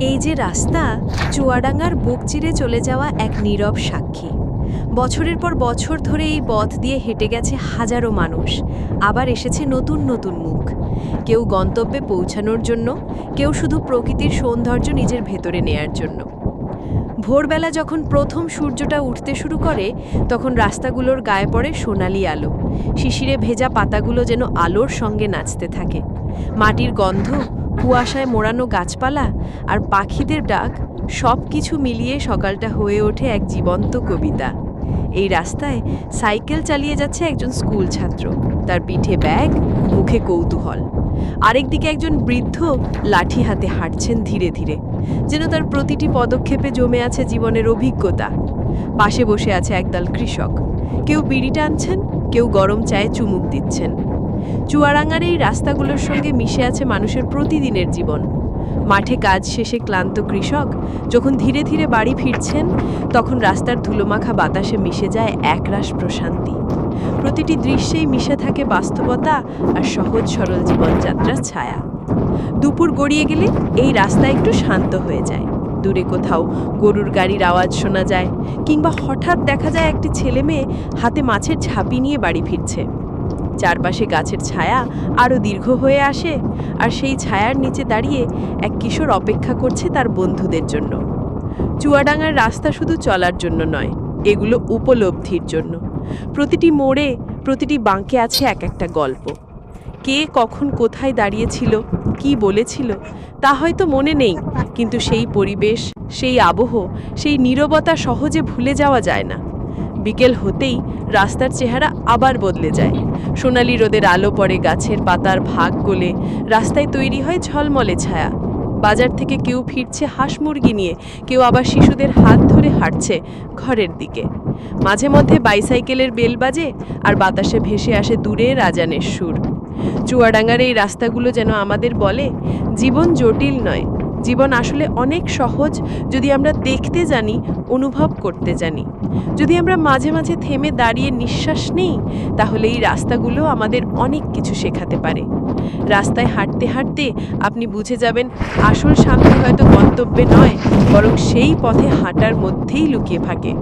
এই যে রাস্তা, চুয়াডাঙ্গার বুক চিরে চলে যাওয়া এক নীরব সাক্ষী। বছরের পর বছর ধরে এই পথ দিয়ে হেঁটে গেছে হাজারো মানুষ। আবার এসেছে নতুন নতুন মুখ। কেউ গন্তব্যে পৌঁছানোর জন্য, কেউ শুধু প্রকৃতির সৌন্দর্য নিজের ভেতরে নেয়ার জন্য। ভোরবেলা যখন প্রথম সূর্যটা উঠতে শুরু করে, তখন রাস্তাগুলোর গায়ে পড়ে সোনালি আলো। শিশিরে ভেজা পাতাগুলো যেন আলোর সঙ্গে নাচতে থাকে। মাটির গন্ধ কুয়াশায় মোড়ানো গাছপালা আর পাখিদের ডাক সব কিছু মিলিয়ে সকালটা হয়ে ওঠে এক জীবন্ত কবিতা। এই রাস্তায় সাইকেল চালিয়ে যাচ্ছে একজন স্কুল ছাত্র। তার পিঠে ব্যাগ, মুখে কৌতূহল। আরেকদিকে একজন বৃদ্ধ লাঠি হাতে হাঁটছেন ধীরে ধীরে, যেন তার প্রতিটি পদক্ষেপে জমে আছে জীবনের অভিজ্ঞতা। পাশে বসে আছে একদল কৃষক। কেউ বিড়ি টানছেন, কেউ গরম চায়ে চুমুক দিচ্ছেন। চুয়াডাঙ্গার এই রাস্তাগুলোর সঙ্গে মিশে আছে মানুষের প্রতিদিনের জীবন। মাঠে কাজ শেষে ক্লান্ত কৃষক, যখন ধীরে ধীরে বাড়ি ফিরছেন, তখন রাস্তার ধুলোমাখা বাতাসে মিশে যায় একরাশ প্রশান্তি। প্রতিটি দৃশ্যেই মিশে থাকে বাস্তবতা আর সহজ সরল জীবনযাত্রার ছায়া। দুপুর গড়িয়ে গেলে এই রাস্তা একটু শান্ত হয়ে যায়। দূরে কোথাও গরুর গাড়ির আওয়াজ শোনা যায়, কিংবা হঠাৎ দেখা যায় একটি ছেলে মেয়ে হাতে মাছের ঝাঁপি নিয়ে বাড়ি ফিরছে। চারপাশে গাছের ছায়া আরও দীর্ঘ হয়ে আসে, আর সেই ছায়ার নিচে দাঁড়িয়ে এক কিশোর অপেক্ষা করছে তার বন্ধুদের জন্য। চুয়াডাঙ্গার রাস্তা শুধু চলার জন্য নয়, এগুলো উপলব্ধির জন্য। প্রতিটি মোড়ে, প্রতিটি বাঁকে আছে এক একটা গল্প। কে কখন কোথায় দাঁড়িয়েছিল, কি বলেছিল, তা হয়তো মনে নেই, কিন্তু সেই পরিবেশ, সেই আবহ, সেই নীরবতা সহজে ভুলে যাওয়া যায় না। বিকেল হতেই রাস্তার চেহারা আবার বদলে যায়। সোনালি রোদের আলো পড়ে গাছের পাতার ভাগ গলে রাস্তায় তৈরি হয় ঝলমলে ছায়া। বাজার থেকে কেউ ফিরছে হাঁস মুরগি নিয়ে, কেউ আবার শিশুদের হাত ধরে হাঁটছে ঘরের দিকে। মাঝে মধ্যে বাইসাইকেলের বেল বাজে আর বাতাসে ভেসে আসে দূরে রাজানের সুর। চুয়াডাঙ্গার এই রাস্তাগুলো যেন আমাদের বলে, জীবন জটিল নয় জীবন আসলে অনেক সহজ যদি আমরা দেখতে জানি, অনুভব করতে জানি। যদি আমরা মাঝে মাঝে থেমে দাঁড়িয়ে নিঃশ্বাস নিই, তাহলে এই রাস্তাগুলো আমাদের অনেক কিছু শেখাতে পারে। রাস্তায় হাঁটতে হাঁটতে আপনি বুঝে যাবেন, আসল শান্তি হয়তো গন্তব্যে নয়, বরং সেই পথে হাঁটার মধ্যেই লুকিয়ে থাকে।